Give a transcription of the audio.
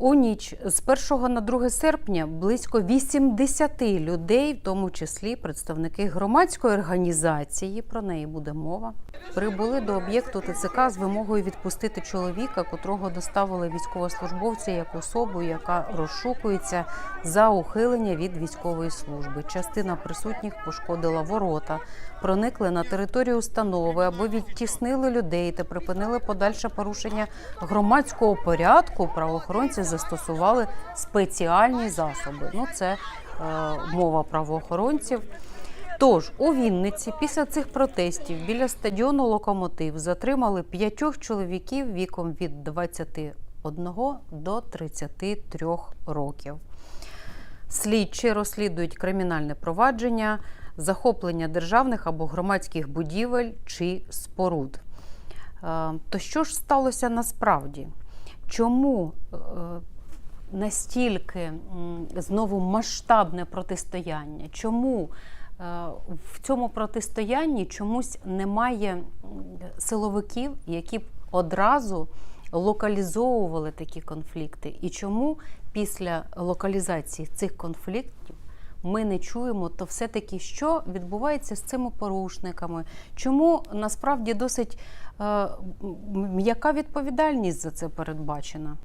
У ніч з 1 на 2 серпня близько 80 людей, в тому числі представники громадської організації, про неї буде мова, прибули до об'єкту ТЦК з вимогою відпустити чоловіка, котрого доставили військовослужбовці як особу, яка розшукується за ухилення від військової служби. Частина присутніх пошкодила ворота, проникли на територію установи або відтіснили людей та припинили подальше порушення громадського порядку. Правоохоронці застосували спеціальні засоби. Ну, це е, мова правоохоронців. Тож у Вінниці після цих протестів біля стадіону Локомотив затримали п'ятьох чоловіків віком від 21 до 33 років. Слідчі розслідують кримінальне провадження, захоплення державних або громадських будівель чи споруд. Е, То що ж сталося насправді? Чому е, настільки знову масштабне протистояння? Чому е, в цьому протистоянні чомусь немає силовиків, які б одразу локалізовували такі конфлікти? І чому після локалізації цих конфліктів ми не чуємо, то все-таки що відбувається з цими порушниками? Чому насправді досить е, м'яка відповідальність за це передбачена?